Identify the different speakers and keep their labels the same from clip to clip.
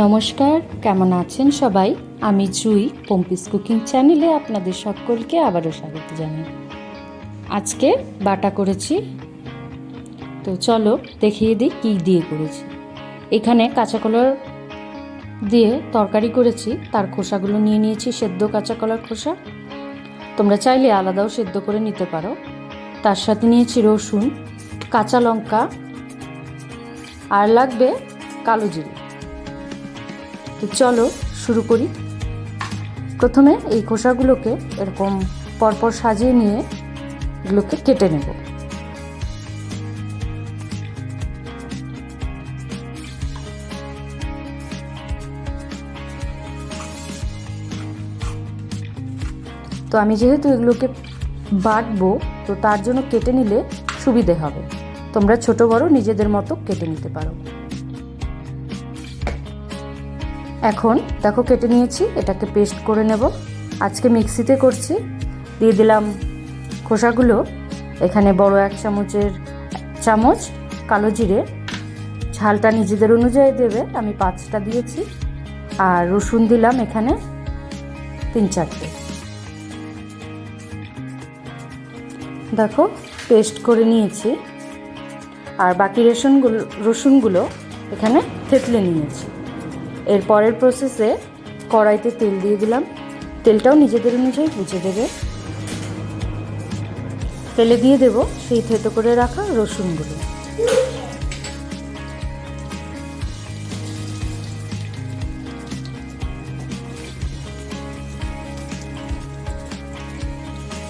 Speaker 1: নমস্কার, কেমন আছেন সবাই? আমি জুই, পম্পিস কুকিং চ্যানেলে আপনাদের সকলকে আবারও স্বাগত জানাই। আজকে বাটা করেছি। তো চলো দেখিয়ে দিই কী দিয়ে করেছি। এখানে কাঁচা কলার দিয়ে তরকারি করেছি, তার খোসাগুলো নিয়ে নিয়েছি, সেদ্ধ কাঁচা কলার খোসা। তোমরা চাইলে আলাদাও সেদ্ধ করে নিতে পারো। তার সাথে নিয়েছি রসুন, কাঁচা লঙ্কা, আর লাগবে কালো জিরে। তো চলো, শুরু করি। প্রথমে এই খোসাগুলোকে এরকম পরপর সাজিয়ে নিয়ে এগুলোকে কেটে নেব। তো আমি যেহেতু এগুলোকে বাটবো, তো তার জন্য কেটে নিলে সুবিধে হবে। তোমরা ছোট বড় নিজেদের মতো কেটে নিতে পারো। এখন দেখো কেটে নিয়েছি, এটাকে পেস্ট করে নেব। আজকে মিক্সিতে করছি। দিয়ে দিলাম খোসাগুলো। এখানে বড় এক চামচের চামচ কালো জিরে। ঝালটা নিজেদের অনুযায়ী দেবে, আমি পাঁচটা দিয়েছি। আর রসুন দিলাম এখানে তিন চারটে। দেখো পেস্ট করে নিয়েছি। আর বাকি রেশনগুলো রসুনগুলো এখানে থেতলে নিয়েছি। এর পরের প্রসেসে কড়াইতে তেল দিয়ে দিলাম। তেলটাও নিজেদের অনুযায়ী বুঝে দেবে। তেলে দিয়ে দেব সেই থেতো করে রাখা রসুনগুলো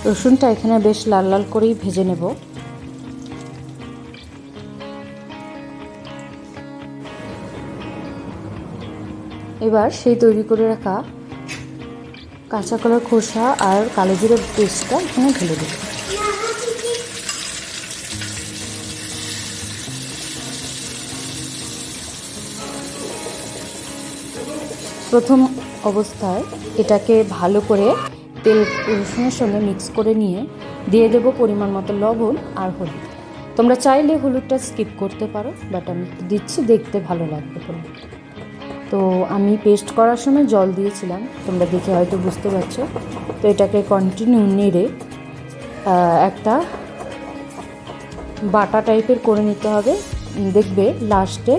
Speaker 1: রসুনটা এখানে বেশ লাল লাল করেই ভেজে নেব। এবার সেই তৈরি করে রাখা কাঁচা কলার খোসা আর কালো জিরের পেস্টটা এখানে ঢেলে দেব। প্রথম অবস্থায় এটাকে ভালো করে তেল রসুনের সঙ্গে মিক্স করে নিয়ে দিয়ে দেবো পরিমাণ মতো লবণ আর হলুদ। তোমরা চাইলে হলুদটা স্কিপ করতে পারো, বাট আমি দিচ্ছি, দেখতে ভালো লাগবে বলে তো আমি পেস্ট করার সময় জল দিয়েছিলাম, তোমরা দেখে হয়তো বুঝতে পারছ। তো এটাকে কন্টিনিউ নেড়ে একটা বাটা টাইপের করে নিতে হবে। দেখবে লাস্টে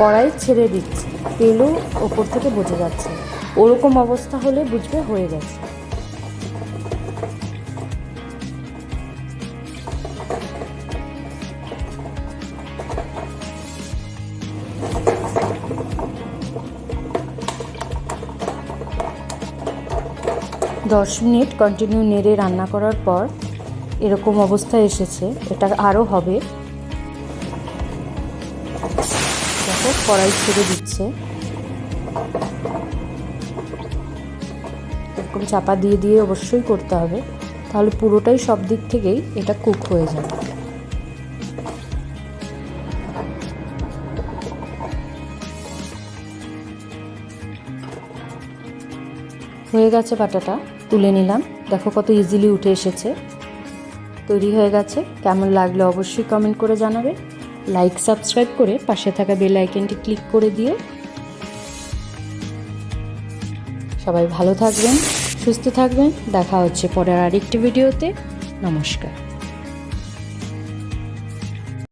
Speaker 1: কড়াই ছেড়ে দিচ্ছে, তেলও ওপর থেকে বোঝা যাচ্ছে। ওরকম অবস্থা হলে বুঝবে হয়ে গেছে। দশ মিনিট কন্টিনিউ নেড়ে রান্না করার পর এরকম অবস্থায় এসেছে, এটা আরও হবে। দেখো, কড়াই ছেড়ে দিচ্ছে। এরকম চাপা দিয়ে দিয়ে অবশ্যই করতে হবে, তাহলে পুরোটাই সব দিক থেকেই এটা কুক হয়ে যাবে। হয়ে গেছে বাটাটা। তুলে নিলাম। দেখো কত ইজিলি উঠে এসেছে। তৈরি হয়ে গেছে। কেমন লাগল অবশ্যই কমেন্ট করে জানাবে। লাইক সাবস্ক্রাইব করে পাশে থাকা বেল আইকনটি ক্লিক করে দিও। সবাই ভালো থাকবেন, সুস্থ থাকবেন। দেখা হচ্ছে পরের আরেকটি ভিডিওতে নমস্কার।